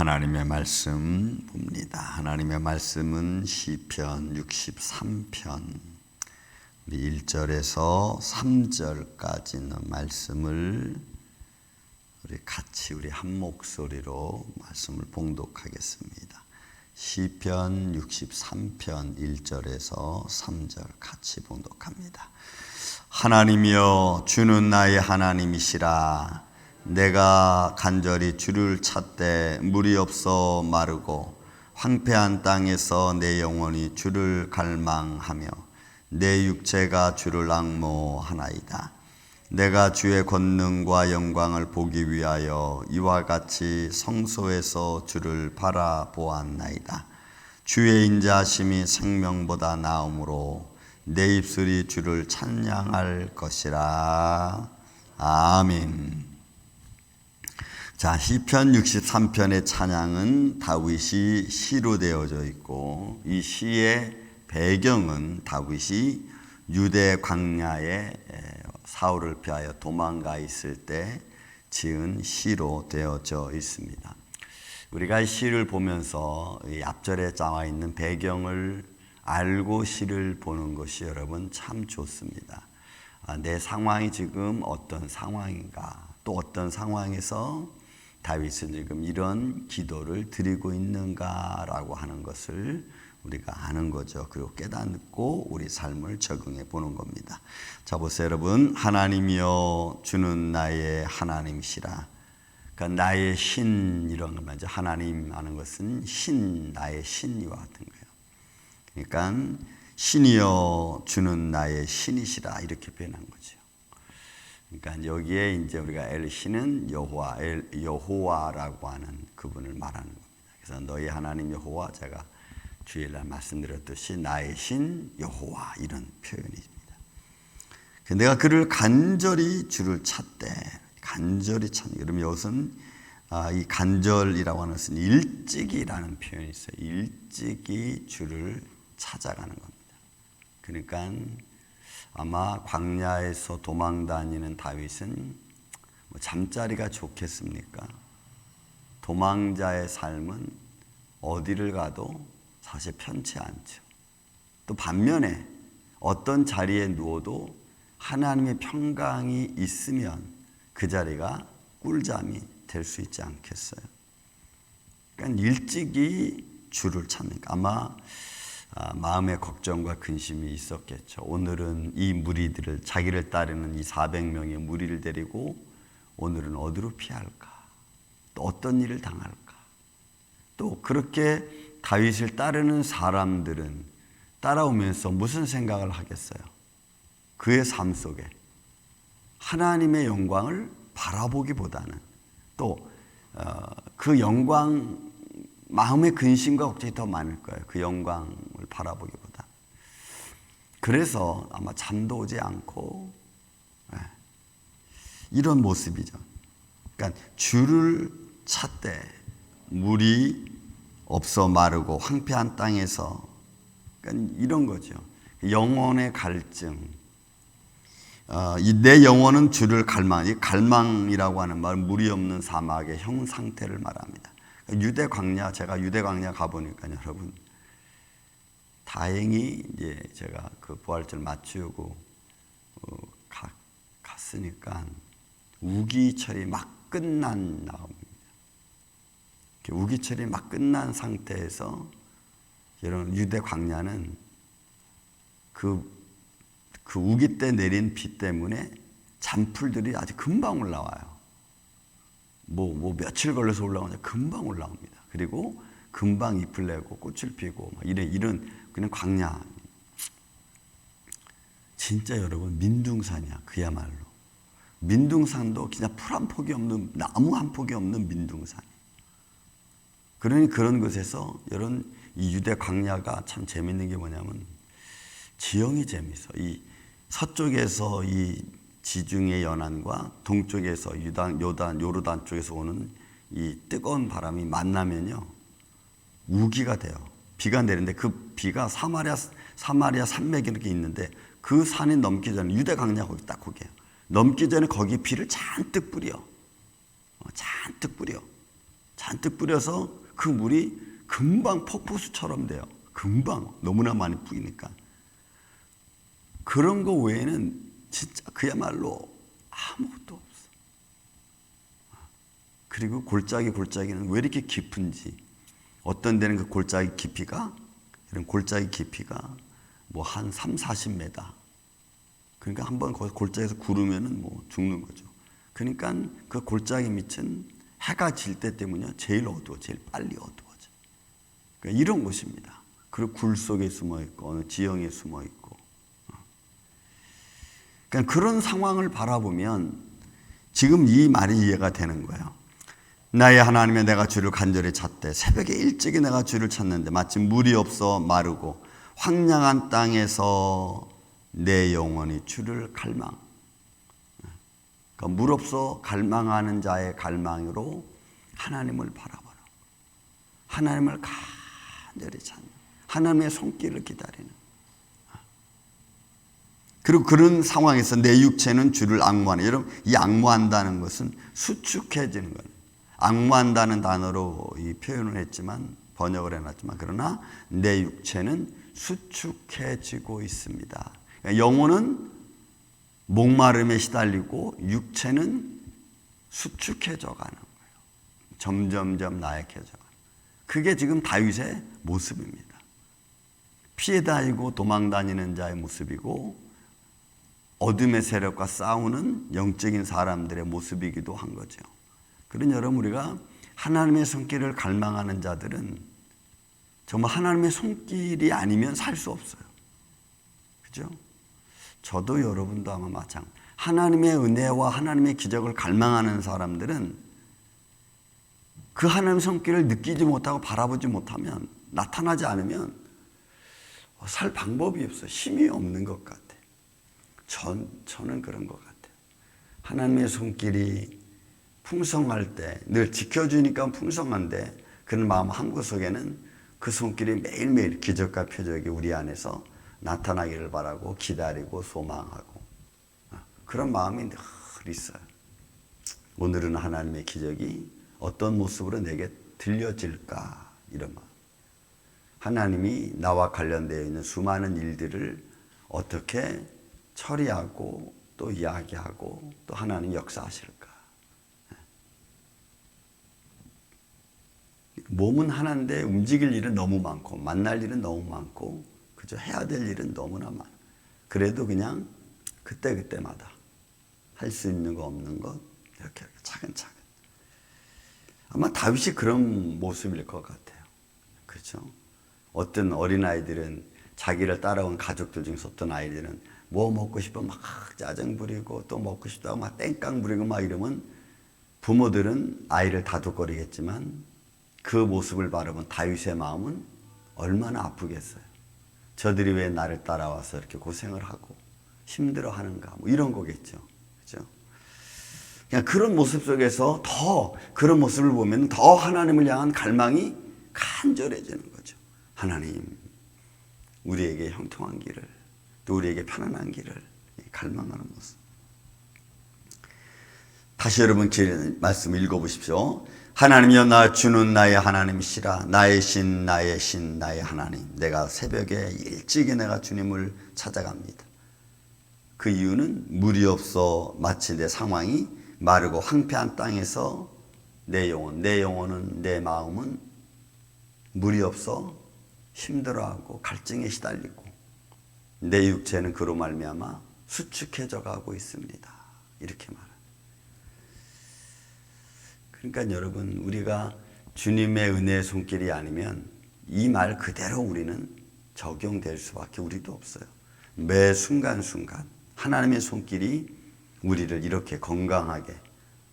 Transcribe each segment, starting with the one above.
하나님의 말씀 봅니다. 하나님의 말씀은 시편 63편 1절에서 3절까지는 말씀을 우리 같이 우리 한 목소리로 말씀을 봉독하겠습니다. 시편 63편 1절에서 3절 같이 봉독합니다. 하나님이여 주는 나의 하나님이시라 내가 간절히 주를 찾되 물이 없어 마르고 황폐한 땅에서 내 영혼이 주를 갈망하며 내 육체가 주를 앙모하나이다. 내가 주의 권능과 영광을 보기 위하여 이와 같이 성소에서 주를 바라보았나이다. 주의 인자심이 생명보다 나음으로 내 입술이 주를 찬양할 것이라. 아멘. 자, 시편 63편의 찬양은 다윗이 시로 되어져 있고 이 시의 배경은 다윗이 유대 광야에 사울을 피하여 도망가 있을 때 지은 시로 되어져 있습니다. 우리가 시를 보면서 이 앞절에 나와 있는 배경을 알고 시를 보는 것이 여러분 참 좋습니다. 아, 내 상황이 지금 어떤 상황인가, 또 어떤 상황에서 다윗은 지금 이런 기도를 드리고 있는가라고 하는 것을 우리가 아는 거죠. 그리고 깨닫고 우리 삶을 적응해 보는 겁니다. 자, 보세요, 여러분. 하나님이여 주는 나의 하나님이시라. 그러니까 나의 신 이런 거 말이죠. 하나님 하는 것은 신, 나의 신이와 같은 거예요. 그러니까 신이여 주는 나의 신이시라 이렇게 표현한 거죠. 그러니까 여기에 이제 우리가 엘신은 여호와, 엘, 여호와라고 하는 그분을 말하는 겁니다. 그래서 너희 하나님 여호와 제가 주일날 말씀드렸듯이 나의 신 여호와 이런 표현입니다. 내가 그를 간절히 주를 찾되 간절히 찾는 그러면 이것은 아, 이 간절이라고 하는 것은 일찍이라는 표현이 있어요. 일찍이 주를 찾아가는 겁니다. 그러니까 아마 광야에서 도망 다니는 다윗은 뭐 잠자리가 좋겠습니까? 도망자의 삶은 어디를 가도 사실 편치 않죠. 또 반면에 어떤 자리에 누워도 하나님의 평강이 있으면 그 자리가 꿀잠이 될 수 있지 않겠어요? 그러니까 일찍이 주를 찾는 아마 아, 마음의 걱정과 근심이 있었겠죠. 오늘은 이 무리들을 자기를 따르는 이 400명의 무리를 데리고 오늘은 어디로 피할까? 또 어떤 일을 당할까? 또 그렇게 다윗을 따르는 사람들은 따라오면서 무슨 생각을 하겠어요? 그의 삶 속에 하나님의 영광을 바라보기보다는 또그 어, 영광 마음의 근심과 걱정이 더 많을 거예요. 그 영광을 바라보기보다. 그래서 아마 잠도 오지 않고 네. 이런 모습이죠. 그러니까 주를 찾되 물이 없어 마르고 황폐한 땅에서 그러니까 이런 거죠. 영혼의 갈증. 어, 내 영혼은 주를 갈망. 이 갈망이라고 하는 말 물이 없는 사막의 형 상태를 말합니다. 유대 광야 제가 유대 광야 가보니까 여러분 다행히 이제 제가 그 부활절 맞추고 어, 가, 갔으니까 우기철이 막 끝난 나옵니다. 우기철이 막 끝난 상태에서 여러분 유대 광야는 그, 그 우기 때 내린 비 때문에 잔풀들이 아주 금방 올라와요. 뭐, 뭐 며칠 걸려서 올라오냐 금방 올라옵니다. 그리고 금방 잎을 내고 꽃을 피고 이런 이런 그냥 광야. 진짜 여러분 민둥산이야 그야말로 민둥산도 그냥 풀 한 폭이 없는 나무 한 폭이 없는 민둥산. 그러니 그런 곳에서 이런 이 유대 광야가 참 재밌는 게 뭐냐면 지형이 재밌어. 이 서쪽에서 이 지중해 연안과 동쪽에서 유단, 요단, 요르단 쪽에서 오는 이 뜨거운 바람이 만나면요. 우기가 돼요. 비가 내리는데 그 비가 사마리아, 사마리아 산맥이 이렇게 있는데 그 산이 넘기 전에 유대 강야 거기 딱 거기에요. 넘기 전에 거기 비를 잔뜩 뿌려. 어, 잔뜩 뿌려. 잔뜩 뿌려서 그 물이 금방 폭포수처럼 돼요. 금방 너무나 많이 뿌리니까. 그런 거 외에는 진짜 그야말로 아무것도 없어. 그리고 골짜기 골짜기는 왜 이렇게 깊은지 어떤 데는 그 골짜기 깊이가 이런 골짜기 깊이가 뭐 한 3, 40m. 그러니까 한 번 거기 골짜기에서 구르면은 뭐 죽는 거죠. 그러니까 그 골짜기 밑은 해가 질 때 때문에 제일 어두워, 제일 빨리 어두워져. 그러니까 이런 곳입니다. 그리고 굴 속에 숨어 있고 어느 지형에 숨어 있고. 그러니까 그런 상황을 바라보면 지금 이 말이 이해가 되는 거예요. 나의 하나님의 내가 주를 간절히 찾되 새벽에 일찍이 내가 주를 찾는데 마침 물이 없어 마르고 황량한 땅에서 내 영혼이 주를 갈망. 그러니까 물 없어 갈망하는 자의 갈망으로 하나님을 바라보라. 하나님을 간절히 찾는. 하나님의 손길을 기다리는. 그리고 그런 상황에서 내 육체는 주를 악무하는. 여러분, 이 악무한다는 것은 수축해지는 거예요. 악무한다는 단어로 이 표현을 했지만 번역을 해놨지만 그러나 내 육체는 수축해지고 있습니다. 그러니까 영혼은 목마름에 시달리고 육체는 수축해져 가는 거예요. 점점점 나약해져 가는. 그게 지금 다윗의 모습입니다. 피해 다니고 도망 다니는 자의 모습이고 어둠의 세력과 싸우는 영적인 사람들의 모습이기도 한 거죠. 그런 여러분 우리가 하나님의 손길을 갈망하는 자들은 정말 하나님의 손길이 아니면 살 수 없어요. 그죠? 저도 여러분도 아마 마찬가지. 하나님의 은혜와 하나님의 기적을 갈망하는 사람들은 그 하나님의 손길을 느끼지 못하고 바라보지 못하면 나타나지 않으면 살 방법이 없어. 힘이 없는 것 같아. 전, 저는 그런 것 같아요. 하나님의 손길이 풍성할 때 늘 지켜주니까 풍성한데 그런 마음 한구 속에는 그 손길이 매일매일 기적과 표적이 우리 안에서 나타나기를 바라고 기다리고 소망하고 그런 마음이 늘 있어요. 오늘은 하나님의 기적이 어떤 모습으로 내게 들려질까 이런 마음. 하나님이 나와 관련되어 있는 수많은 일들을 어떻게 처리하고 또 이야기하고 또 하나님 역사하실까. 몸은 하나인데 움직일 일은 너무 많고 만날 일은 너무 많고 그저 해야 될 일은 너무나 많아. 그래도 그냥 그때 그때마다 할 수 있는 거 없는 것 이렇게 차근차근. 아마 다윗이 그런 모습일 것 같아요. 그렇죠? 어떤 어린 아이들은 자기를 따라온 가족들 중에서 어떤 아이들은 뭐 먹고 싶어 막 짜증 부리고 또 먹고 싶다고 막 땡깡 부리고 막 이러면 부모들은 아이를 다독거리겠지만 그 모습을 바라본 다윗의 마음은 얼마나 아프겠어요. 저들이 왜 나를 따라와서 이렇게 고생을 하고 힘들어 하는가. 뭐 이런 거겠죠. 그죠? 그냥 그런 모습 속에서 더 그런 모습을 보면 더 하나님을 향한 갈망이 간절해지는 거죠. 하나님, 우리에게 형통한 길을, 또 우리에게 편안한 길을 갈망하는 모습. 다시 여러분 길 말씀 읽어보십시오. 하나님이여 나 주는 나의 하나님이시라 나의 신 나의 신 나의 하나님 내가 새벽에 일찍이 내가 주님을 찾아갑니다. 그 이유는 물이 없어 마치 내 상황이 마르고 황폐한 땅에서 내 영혼 내 영혼은 내 마음은 물이 없어 힘들어하고 갈증에 시달리고 내 육체는 그로 말미암아 수축해져 가고 있습니다. 이렇게 말. 그러니까 여러분 우리가 주님의 은혜의 손길이 아니면 이 말 그대로 우리는 적용될 수밖에 우리도 없어요. 매 순간순간 하나님의 손길이 우리를 이렇게 건강하게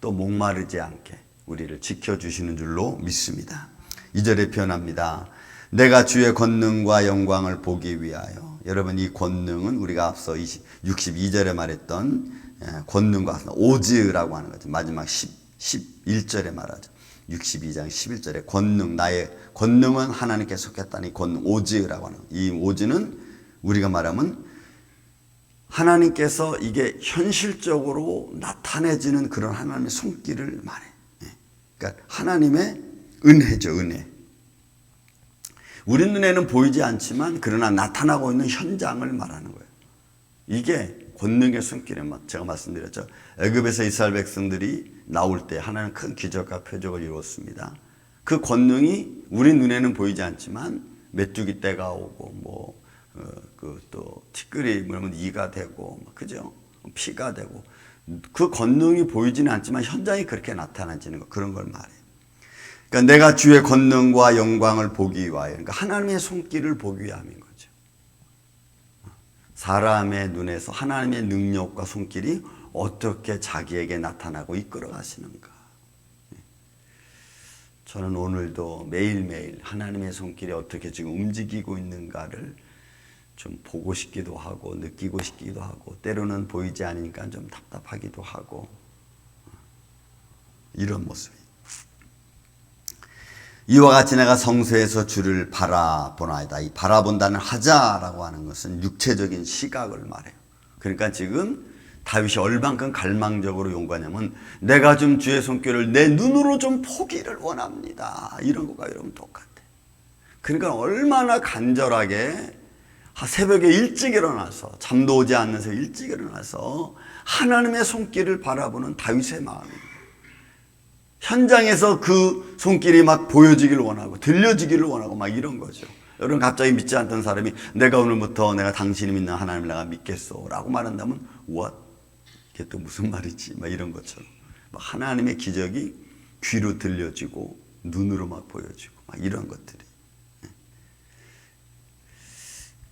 또 목마르지 않게 우리를 지켜주시는 줄로 믿습니다. 2절에 표현합니다. 내가 주의 권능과 영광을 보기 위하여 여러분 이 권능은 우리가 앞서 62절에 말했던 권능과 오즈라고 하는 거죠. 마지막 10 11절에 말하죠. 62장 11절에 권능 나의 권능은 하나님께 속했다니 권능 오즈라고 하는 이 오즈는 우리가 말하면 하나님께서 이게 현실적으로 나타내지는 그런 하나님의 손길을 말해. 그러니까 하나님의 은혜죠, 은혜. 우리 눈에는 보이지 않지만 그러나 나타나고 있는 현장을 말하는 거예요. 이게 권능의 손길에 제가 말씀드렸죠. 애굽에서 이스라엘 백성들이 나올 때 하나는 큰 기적과 표적을 이루었습니다. 그 권능이 우리 눈에는 보이지 않지만 메뚜기 떼가 오고 뭐 그또 티끌이 물면 이가 되고 뭐 그죠? 피가 되고 그 권능이 보이지는 않지만 현장이 그렇게 나타나지는 거 그런 걸 말해요. 그러니까 내가 주의 권능과 영광을 보기 위하여 그러니까 하나님의 손길을 보기 위함인 거죠. 사람의 눈에서 하나님의 능력과 손길이 어떻게 자기에게 나타나고 이끌어 가시는가. 저는 오늘도 매일매일 하나님의 손길이 어떻게 지금 움직이고 있는가를 좀 보고 싶기도 하고 느끼고 싶기도 하고 때로는 보이지 않으니까 좀 답답하기도 하고 이런 모습이 이와 같이 내가 성소에서 주를 바라보나이다. 이 바라본다는 하자라고 하는 것은 육체적인 시각을 말해요. 그러니까 지금 다윗이 얼만큼 갈망적으로 용거냐면 내가 좀 주의 손길을 내 눈으로 좀 보기를 원합니다. 이런 거가 여러분 똑같아. 그러니까 얼마나 간절하게 새벽에 일찍 일어나서 잠도 오지 않는 새 일찍 일어나서 하나님의 손길을 바라보는 다윗의 마음입니다. 현장에서 그 손길이 막 보여지기를 원하고 들려지기를 원하고 막 이런 거죠. 여러분 갑자기 믿지 않던 사람이 내가 오늘부터 내가 당신이 믿는 하나님을 내가 믿겠소라고 말한다면 what? 이게 또 무슨 말이지? 막 이런 것처럼 막 하나님의 기적이 귀로 들려지고 눈으로 막 보여지고 막 이런 것들이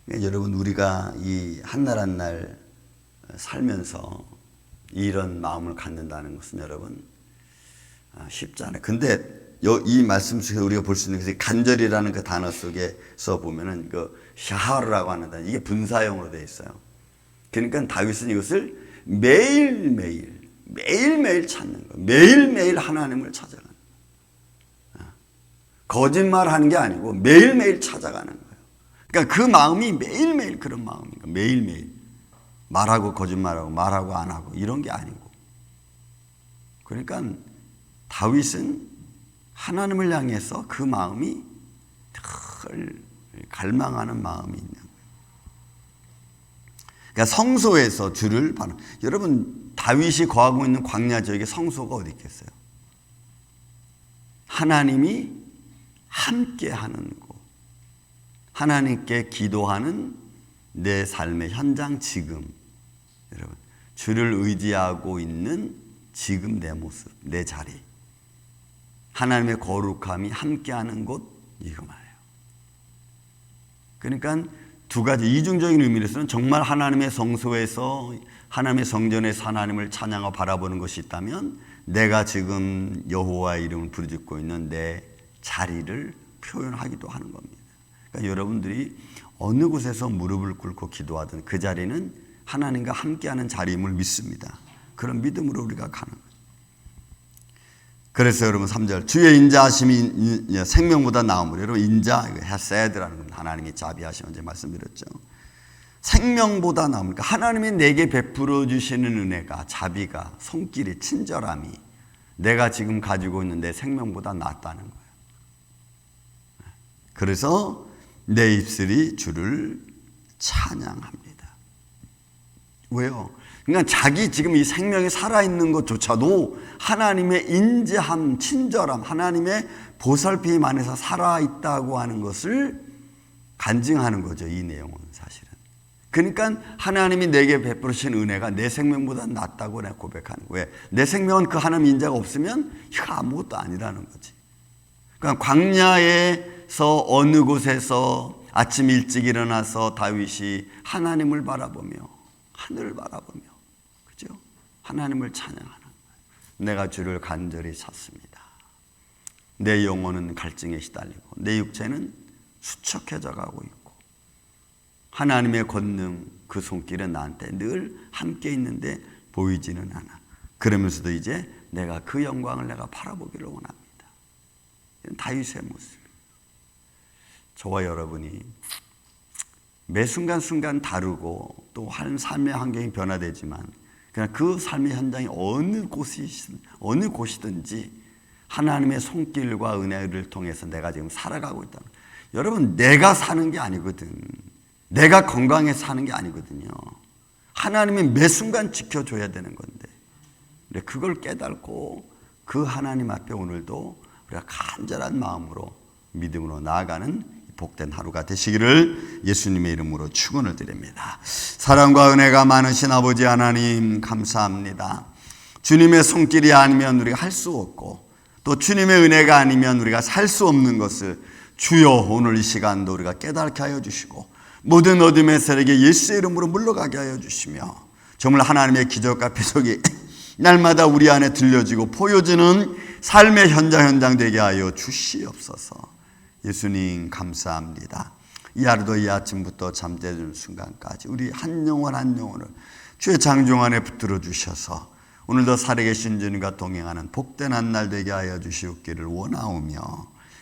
그러니까 여러분 우리가 이 한 날 한 날 살면서 이런 마음을 갖는다는 것은 여러분 아, 쉽지 않아요. 근데 이 말씀 속에 우리가 볼 수 있는 것이 간절이라는 그 단어 속에서 보면은 그 샤하르라고 하는 단어 이게 분사형으로 되어 있어요. 그러니까 다윗은 이것을 매일매일 매일매일 찾는 거 매일매일 하나님을 찾아가는 거 거짓말하는 게 아니고 매일매일 찾아가는 거예요. 그러니까 그 마음이 매일매일 그런 마음인가 매일매일 말하고 거짓말하고 말하고 안 하고 이런 게 아니고 그러니까 다윗은 하나님을 향해서 그 마음이 늘 갈망하는 마음이 있는. 그러니까 성소에서 주를 바라. 여러분 다윗이 거하고 있는 광야 지역에 성소가 어디 있겠어요? 하나님이 함께하는 곳, 하나님께 기도하는 내 삶의 현장 지금, 여러분 주를 의지하고 있는 지금 내 모습, 내 자리. 하나님의 거룩함이 함께하는 곳 이거 말이에요. 그러니까 두 가지 이중적인 의미로서는 정말 하나님의 성소에서 하나님의 성전에서 하나님을 찬양하고 바라보는 것이 있다면 내가 지금 여호와의 이름을 부르짖고 있는 내 자리를 표현하기도 하는 겁니다. 그러니까 여러분들이 어느 곳에서 무릎을 꿇고 기도하든 그 자리는 하나님과 함께하는 자리임을 믿습니다. 그런 믿음으로 우리가 가는 거예요. 그래서 여러분 3절 주의 인자하심이 생명보다 나음으로 여러분 인자 헤세드라는 건 하나님이 자비하시면 이제 말씀드렸죠. 생명보다 나음 그러니까 하나님이 내게 베풀어 주시는 은혜가 자비가 손길이 친절함이 내가 지금 가지고 있는 내 생명보다 낫다는 거예요. 그래서 내 입술이 주를 찬양합니다. 왜요? 그러니까 자기 지금 이 생명이 살아있는 것조차도 하나님의 인지함, 친절함, 하나님의 보살핌 안에서 살아있다고 하는 것을 간증하는 거죠. 이 내용은 사실은. 그러니까 하나님이 내게 베푸신 은혜가 내 생명보다 낫다고 내가 고백하는 거예요. 내 생명은 그 하나님 인자가 없으면 이거 아무것도 아니라는 거지. 그러니까 광야에서 어느 곳에서 아침 일찍 일어나서 다윗이 하나님을 바라보며 하늘을 바라보며? 하나님을 찬양하는 거예요. 내가 주를 간절히 찾습니다. 내 영혼은 갈증에 시달리고 내 육체는 수척해져 가고 있고 하나님의 권능 그 손길은 나한테 늘 함께 있는데 보이지는 않아. 그러면서도 이제 내가 그 영광을 내가 바라보기를 원합니다. 다윗의 모습. 저와 여러분이 매 순간순간 다르고 또한 삶의 환경이 변화되지만 그냥 그 삶의 현장이 어느 곳이 어느 곳이든지 하나님의 손길과 은혜를 통해서 내가 지금 살아가고 있다. 여러분, 내가 사는 게 아니거든. 내가 건강해 사는 게 아니거든요. 하나님이 매 순간 지켜줘야 되는 건데. 그걸 깨닫고 그 하나님 앞에 오늘도 우리가 간절한 마음으로 믿음으로 나아가는 복된 하루가 되시기를 예수님의 이름으로 축원을 드립니다. 사랑과 은혜가 많으신 아버지 하나님 감사합니다. 주님의 손길이 아니면 우리가 할 수 없고 또 주님의 은혜가 아니면 우리가 살 수 없는 것을 주여 오늘 이 시간도 우리가 깨닫게 하여 주시고 모든 어둠의 세력에 예수의 이름으로 물러가게 하여 주시며 정말 하나님의 기적과 표적이 날마다 우리 안에 들려지고 보여지는 삶의 현장 현장 되게 하여 주시옵소서. 예수님 감사합니다. 이 하루도 이 아침부터 잠드는 순간까지 우리 한 영혼 한 영혼을 주의 장중 안에 붙들어 주셔서 오늘도 살아계신 주님과 동행하는 복된 한 날 되게 하여 주시옵기를 원하오며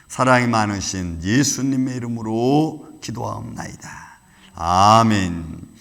사랑이 많으신 예수님의 이름으로 기도하옵나이다. 아멘.